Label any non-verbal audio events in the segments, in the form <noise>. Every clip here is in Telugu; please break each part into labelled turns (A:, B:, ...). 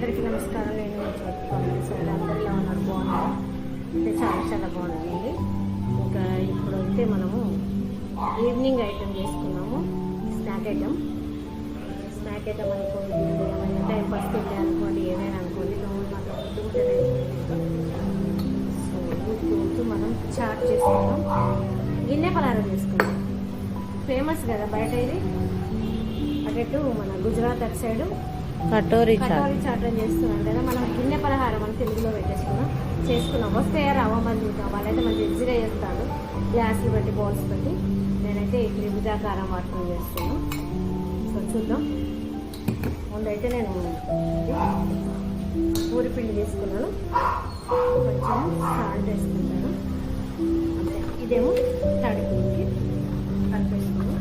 A: అందరికీ నమస్కారం. నేను చెప్తాను ఉన్నారు బాగున్నారు అంటే చాలా చాలా బాగుందండి ఇంకా ఇప్పుడైతే మనము ఈవినింగ్ ఐటెం చేసుకున్నాము. Snack item. స్నాక్ ఐటెం అనుకోండి ఏమైనా టైం పాస్ తింటే అనుకోండి ఏదైనా అనుకోండి దోమలు మాత్రం సో మనం చాట్ చేసుకున్నాం గిన్నె పలారం చేసుకున్నాం ఫేమస్ కదా బయట ఇది? అటు మన గుజరాత్ అటు సైడు.
B: కటోరీ
A: కటోరీ చాటం. చేస్తున్నాం కదా మనం గిన్నె పలహారం అని తెలుగులో పెట్టేసుకున్నాం. చేసుకున్నాం. వస్తే రవ్వ మంది వాళ్ళైతే మంచి ఈజీగా చేస్తాను గ్లాసులు పెట్టి బౌల్స్ పెట్టి. నేనైతే ఈ త్రిభుజాకారం వాటిని చేస్తున్నాను. సో చూద్దాం. ముందైతే నేను పూరి పిండి తీసుకున్నాను. కొంచెం సాల్ట్ వేసుకుంటాను. అంతే. ఇదేమో తడి పిండికి కలిపేసుకున్నాను.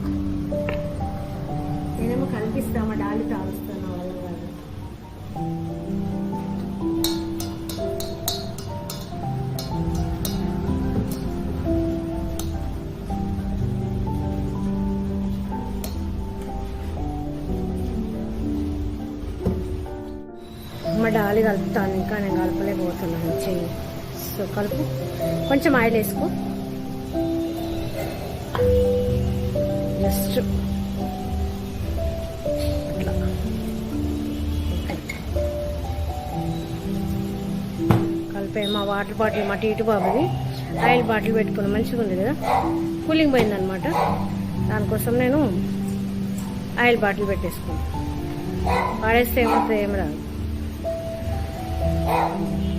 A: నేనేమో కనిపిస్తామా డాలి తాగుస్తున్నా మా డాలి కలుపుతాను ఇంకా నేను కలపలేకపోతున్నాను. చెయ్యి సో కలుపు. కొంచెం ఆయిల్ వేసుకో. జస్ట్ అట్లా కలిపే మా వాటర్ బాటిల్ మా టీటు బాబుది. ఆయిల్ బాటిల్ పెట్టుకుని మంచిగా ఉంది కదా. కూలింగ్ పోయిందనమాట దానికోసం నేను ఆయిల్ బాటిల్ పెట్టేసుకున్నాను పాడేస్తే ఏమవుతుంది ఏమి రాదు.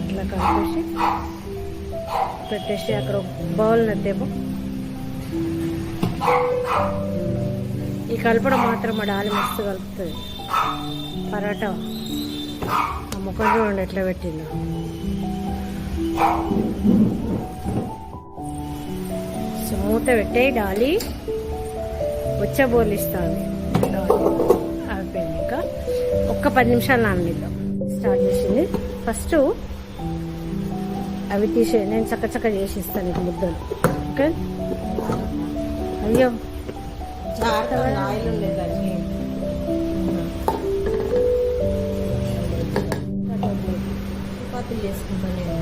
A: ఇట్లా కలిపేసి పెట్టేసి అక్కడ బౌల్ నద్దేమో. ఈ కలపడం మాత్రం మా డాలి మస్తు కలుపుతుంది. పరాటా. ఆ ముఖం చూడండి ఎట్లా పెట్టిందో. సో మూత పెట్టే డాలి వచ్చే బోర్లిస్తాను అయిపోయింది ఇంకా. ఒక్క పది నిమిషాలు నాననిద్దాం స్టార్ట్ చేసింది. ఫస్ట్ అవి తీసే నేను చక్క చక్క చేసి ఇస్తాను నీకు ముద్దలు. ఓకే? అయ్యో.
B: చపాతీలు చేసుకుంటాను నేను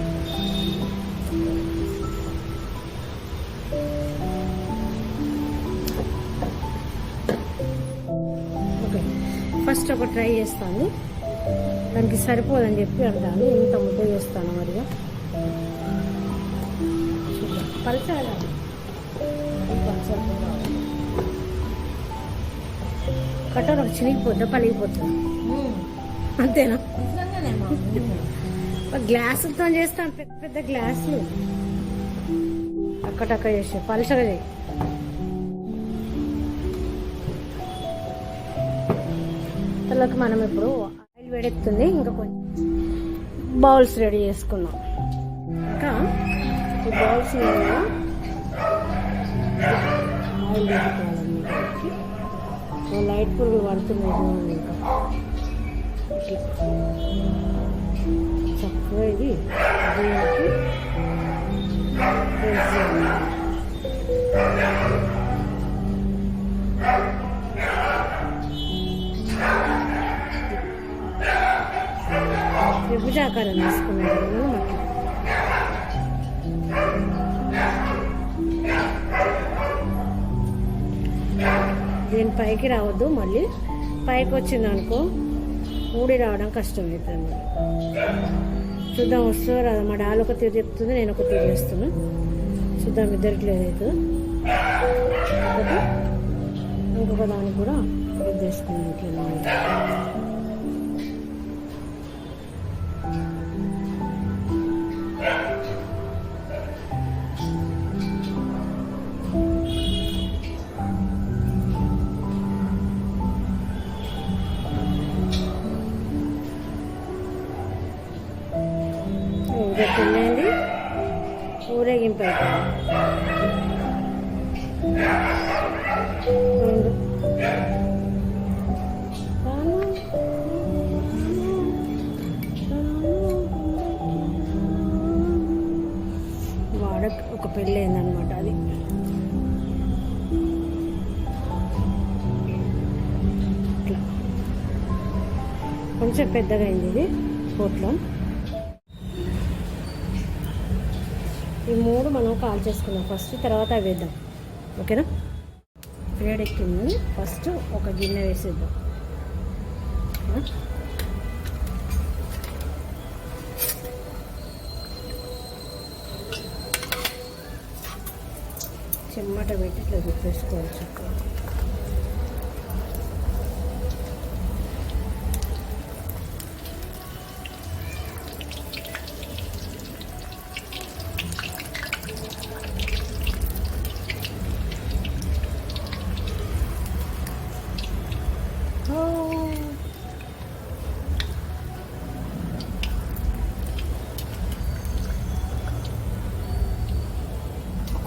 A: ఓకే. ఫస్ట్ ఒక ట్రై చేస్తాను. దానికి సరిపోదని చెప్పి అంటాను ఇంత ముద్ద చేస్తాను మరిగా పలచాలి ఒక చినిగిపోద్దా పలిగిపోతుంది. అంతేనా? గ్లాసులతో చేస్తాను పెద్ద పెద్ద గ్లాసులు. అక్కడక్క చేసే పలసగా చేయి. తర్వాత మనం ఇప్పుడు వేడెక్కుతుంది ఇంకా కొంచెం బౌల్స్ రెడీ చేసుకున్నాం ఇంకా ఈ బౌల్స్ ఆయిల్ పెట్టుకోవాలండి లైట్ పురుగు పడుతున్నాయి చక్కగా ఇది దీనికి ప్రెస్ త్రిభుజాకారం తీసుకున్నాను అన్నమాట దీని పైకి రావద్దు మళ్ళీ పైకి వచ్చింది అనుకో ఊడి రావడం కష్టమవుతుంది చూద్దాం వస్తుందో రాదు. మా డాలు ఒక తీరు చెప్తుంది నేను ఒక తీరు చేస్తున్నా. చూద్దాం ఇద్దరికి అయితే ఇంకొక దానికి కూడా ఇది చేసుకున్నాను వాడ అది. ఇట్లా. కొంచెం పెద్దగా అయింది ఇది పోట్లో ఈ మూడు మనం కాల్ చేసుకుందాం. ఫస్ట్ తర్వాత అవి వేద్దాం. ఓకేనా? వేడెక్కింది ఫస్ట్ ఒక గిన్నె వేసేద్దాం. చెమ్మట పెట్టి ఇట్లా తిప్పేసుకోవచ్చు. ఓ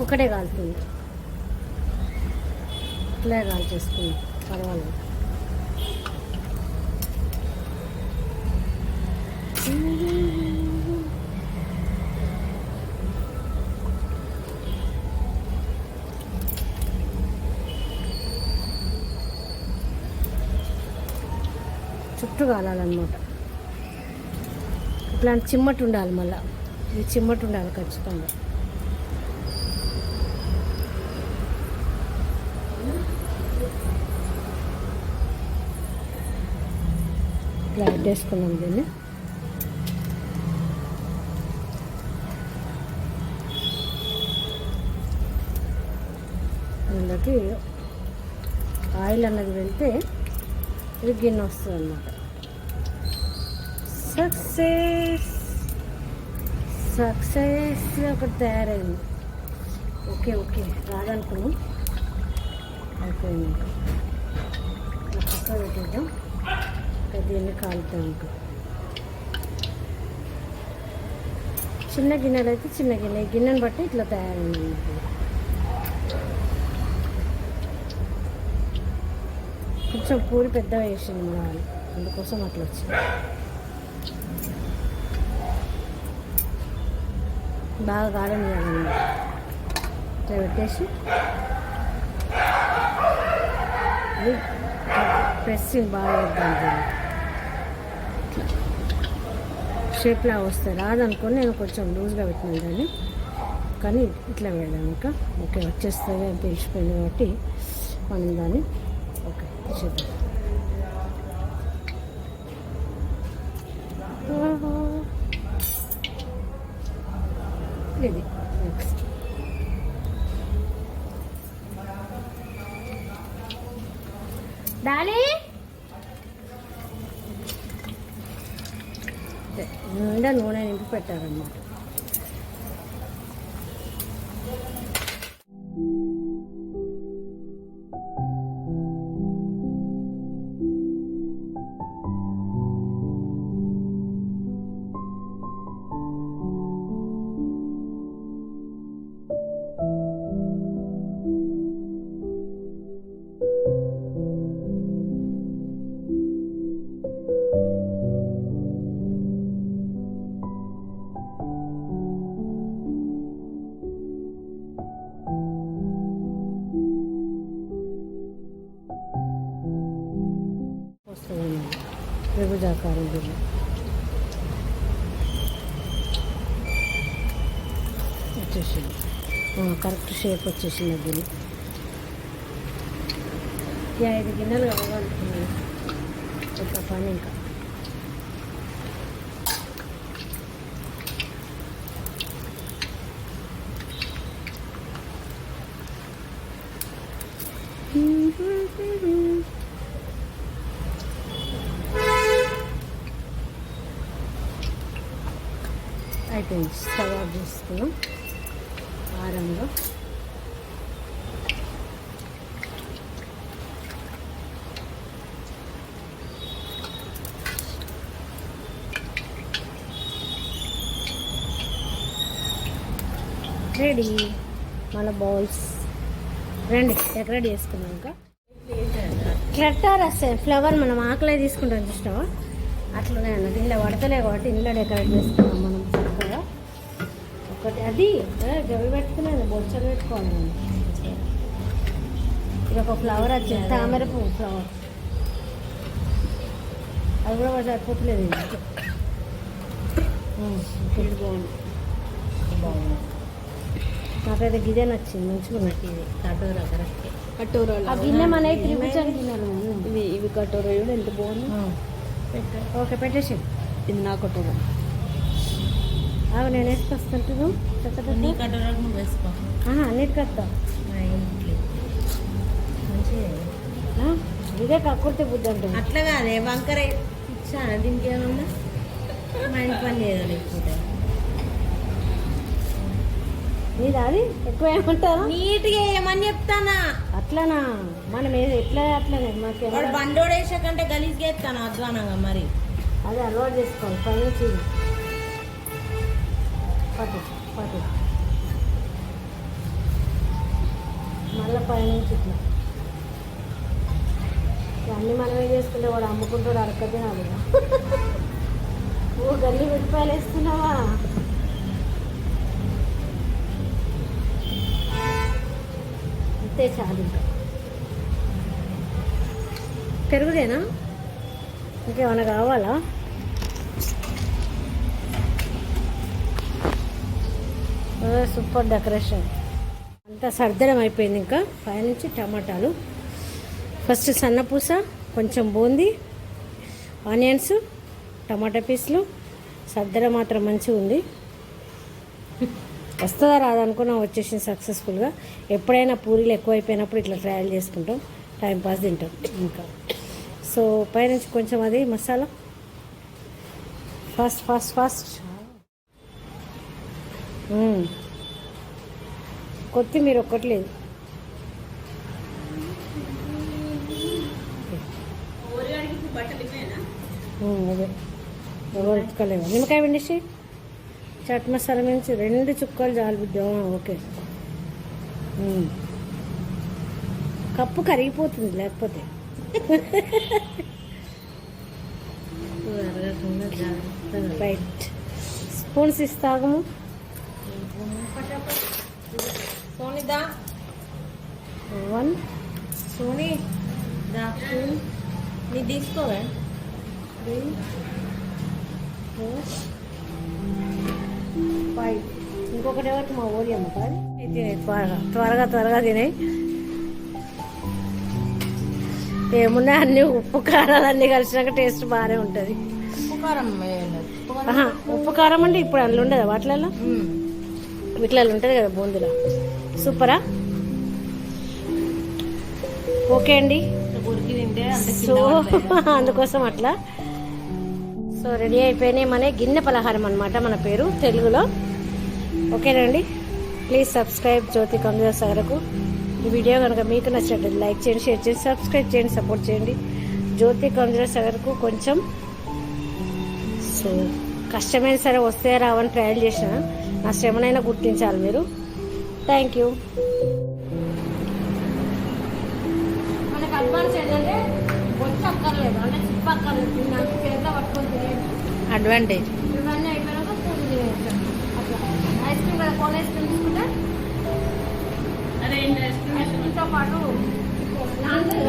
A: ఒక్కటే కాలుతుంది. ఇట్లే కాల్ చేసుకుంది. పర్వాలేదు. చుట్టూ కాలాలన్నమాట. ఇట్లాంటి చిమ్మటి ఉండాలి మళ్ళీ. ఇది చిమ్మటి ఉండాలి ఖచ్చితంగా. ఇట్లా అడ్డేసుకున్నాం దీన్ని. అందులోకి ఆయిల్ అన్నది వెళ్తే ఇది గిన్నె వస్తుంది అన్నమాట. సక్సెస్ సక్సెస్ ఒకటి తయారైంది. ఓకే ఓకే రాదనుకున్నాం. అయిపోయింది. పక్కన పెట్టేద్దాం. ఇంకా దీన్ని కాలుతూ ఉంటాం చిన్న గిన్నెలు అయితే చిన్న గిన్నె. గిన్నెను బట్టి ఇట్లా తయారైంది కొంచెం పూరి పెద్దగా వేసింది మన వాళ్ళు. అందుకోసం అట్లా వచ్చింది. బాగా కాలనియాలన్నమాట ఇట్లా పెట్టేసి అది ప్రెస్సింగ్ బాగా వేద్దాం దీన్ని. ఇట్లా షేప్లా వస్తే రాదనుకొని నేను కొంచెం లూజ్గా పెట్టినాను దాన్ని. కానీ ఇట్లా పెడదాం ఇంకా. ఓకే వచ్చేస్తుంది అని తెలిసిపోయింది కాబట్టి మనం దాన్ని ఓకే తీసేద్దాం. ఇది నెక్స్ట్ డాలీ నిండా నూనె నింపి పెట్టారన్నమాట. త్రిభుజాకారం వచ్చేసింది కరెక్ట్ షేప్ వచ్చేసింది దీన్ని ఐదు గిన్నెలు కావాలనుకున్నాను ఒక పని ఇంకా స్టవ్ తయారు చేసుకున్నాం ఆరంగా రెడీ. మన బౌల్స్. రండి డెకరేట్ చేసుకున్నాక క్లట్టర్ వస్తాయి ఫ్లవర్ మనం ఆకలే తీసుకుంటాం చూసినావా? అట్లనే అన్నది ఇంట్లో పడతలే కాబట్టి ఇంట్లో డెకరేట్ చేసుకున్నాం ఒకటి అది గవి పెట్టుకున్నాను బొచ్చలు పెట్టుకోవాలి ఇది ఒక ఫ్లవర్ వచ్చింది తామర పువ్వు ఫ్లవర్. అది కూడా మరి సరిపోతలేదు ఇది. బాగుంది
B: బాగుంది.
A: నాకైతే గిదే నచ్చింది మంచిగా ఉన్నట్టు
B: ఇది కటోరా కరెక్ట్.
C: కటోరా
A: ఆ గిన్నె మన గిన్నెలు
C: ఇవి ఇవి కటోరా కూడా ఎంత బాగుంది.
A: ఓకే పెట్టేసి
C: ఇది నా కటోరా.
A: అవి నేను వేసుకొస్తుంటాను
B: మంచిగా
A: ఆ, ఇదే కక్కుర్తి బుద్ధి అంటుంది
B: అట్లా కాదే వంకర ఇచ్చా దీనికి ఏమన్నా? మైండ్ పని లేదు లేకపోతే?
A: నీది అది? ఎక్కువ ఏమంటారు
B: నీట్గా ఏమని చెప్తానా?
A: అట్లనా? మనం ఏది ఎట్లా అట్లనే? మాకు
B: వాడు
A: ఎవరు-
B: బండోడు వేసే కంటే గలీజ్గా ఎత్తాను అధ్వానంగా మరి.
A: అదే అలవాటు చేసుకోవాలి పైనుంచి పట్టు పట్టు మళ్ళీ పైనుంచి ఇట్లా. అన్నీ మనమే చేసుకుంటే వాడు అమ్ముకుంటాడు అడకదే నాడు ఓ గల్లీ ఉల్లిపాయలు వేస్తున్నావా? అంతే చాలు ఇంకా. పెరుగుదేనా? ఇంకేమైనా కావాలా? Super decoration. అంతా సర్దడం అయిపోయింది ఇంకా. పైనుంచి టమాటాలు. ఫస్ట్ సన్నపూస కొంచెం బూంది ఆనియన్స్ టమాటా పీసులు. సర్దడం మాత్రం మంచిగా ఉంది. వస్తుందా రాదనుకున్నా వచ్చేసింది సక్సెస్ఫుల్గా ఎప్పుడైనా పూరీలు ఎక్కువైపోయినప్పుడు ఇట్లా ట్రయల్ చేసుకుంటాం. టైంపాస్ తింటాం ఇంకా. సో పైనుంచి కొంచెం అది మసాలా. ఫాస్ట్ ఫాస్ట్ ఫాస్ట్ కొత్తిమీర ఒక్కటి లేదు. మ్మ్, అదే. ఎవరు ఉతకలేము నిమ్మకాయ పిండేసి చాట్ మసాలా నుంచి రెండు చుక్కలు చాలు ఓకే. కప్పు కరిగిపోతుంది లేకపోతే. రైట్ స్పూన్స్ ఇస్తాము.
B: సోని దా.
A: వన్.
B: సోని దా. నీ తీసుకోవే.
A: త్రీ. ఫోర్. ఫైవ్. ఇంకొకటి ఎవరికి? మా ఓడి అమ్మ తినే త్వరగా. త్వరగా త్వరగా తినే ఏమున్నా అన్ని ఉప్పు కారాలు అన్నీ కలిసినాక టేస్ట్ బాగానే ఉంటుంది.
B: ఉప్పు కారం ఉప్పు కారం
A: అంటే ఇప్పుడు అందులో ఉండదు వాటిలలో? ఇట్లా ఉంటుంది కదా బూందులో. సూపరా? ఓకే అండి. సో <laughs> అందుకోసం అట్లా. సో రెడీ అయిపోయినాయి మన గిన్నె పలహారం అనమాట మన పేరు తెలుగులో. ఓకేనండి ప్లీజ్ సబ్స్క్రైబ్ జ్యోతి కందుల సాగరకు ఈ వీడియో కనుక మీకు నచ్చినట్టు లైక్ చేయండి షేర్ చేయండి సబ్స్క్రైబ్ చేయండి సపోర్ట్ చేయండి. జ్యోతి కందుల సాగరకు కొంచెం సో కష్టమైన సరే వస్తే రావని ట్రయల్ చేసిన. నా శ్రమనైనా గుర్తించాలి మీరు. థ్యాంక్ యూ మనకు అడ్వాన్స్ ఏంటంటే వచ్చి అక్కర్లేదు. అంటే చిప్ అక్కర్లేదు. నాకు చేతిలో పట్టుకొని తినేది
B: అడ్వాంటేజ్
A: ఇవన్నీ అయిపోయినాక పూలు తినేయచ్చు. అట్లా. ఐస్ క్రీమ్ కదా కోన్ ఐస్ క్రీమ్ తీసుకుంటే? ఐస్ క్రీమ్తో పాటు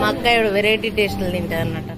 B: మా అక్క వెరైటీ టేస్ట్లు తింటారు అన్నట్టు.